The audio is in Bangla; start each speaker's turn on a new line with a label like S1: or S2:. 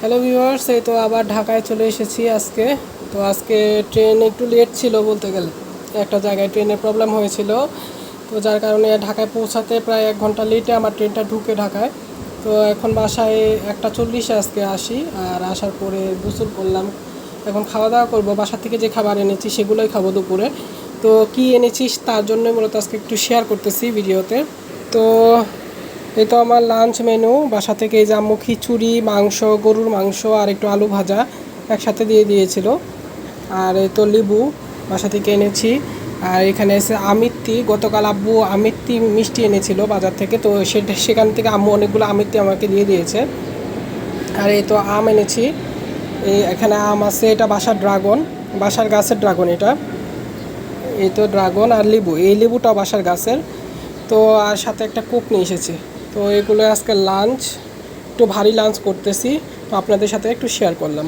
S1: হ্যালো ভিউয়ার্স এই তো আবার ঢাকায় চলে এসেছি আজকে। তো আজকে ট্রেন একটু লেট ছিল বলতে গেলে। একটা জায়গায় ট্রেনের প্রবলেম হয়েছিল। তো যার কারণে ঢাকায় পৌঁছাতে প্রায় এক ঘণ্টা লেটে আমার ট্রেনটা ঢুকে ঢাকায়। তো এখন বাসায় একটা চল্লিশে আজকে আসি, আর আসার পরে গোসল করলাম। এখন খাওয়া দাওয়া করব। বাসা থেকে যে খাবার এনেছি সেগুলোই খাব দুপুরে। তো কি এনেছিস তার জন্য মূলত আজকে একটু শেয়ার করতেছি ভিডিওতে। তো এই তো আমার লাঞ্চ মেনু বাসা থেকে এই যে আম্মু খিচুড়ি, মাংস, গরুর মাংস আর একটু আলু ভাজা একসাথে দিয়ে দিয়েছিল। আর এই তো লেবু বাসা থেকে এনেছি। আর এখানে এসে আমিত্তি, গতকাল আব্বু আমিত্তি মিষ্টি এনেছিল বাজার থেকে। তো সেটা সেখান থেকে আম্মু অনেকগুলো আমিত্তি আমাকে দিয়ে দিয়েছে। আর এই তো আম এনেছি। এই এখানে আম আছে, এটা বাসার ড্রাগন, বাসার গাছের ড্রাগন এটা। এই তো ড্রাগন আর লেবু। এই লেবুটাও বাসার গাছের। তো আর সাথে একটা কোক নিয়ে এসেছি। তো এগুলো আজকে লাঞ্চ একটু ভারী লাঞ্চ করতেছি তো আপনাদের সাথে একটু শেয়ার করলাম।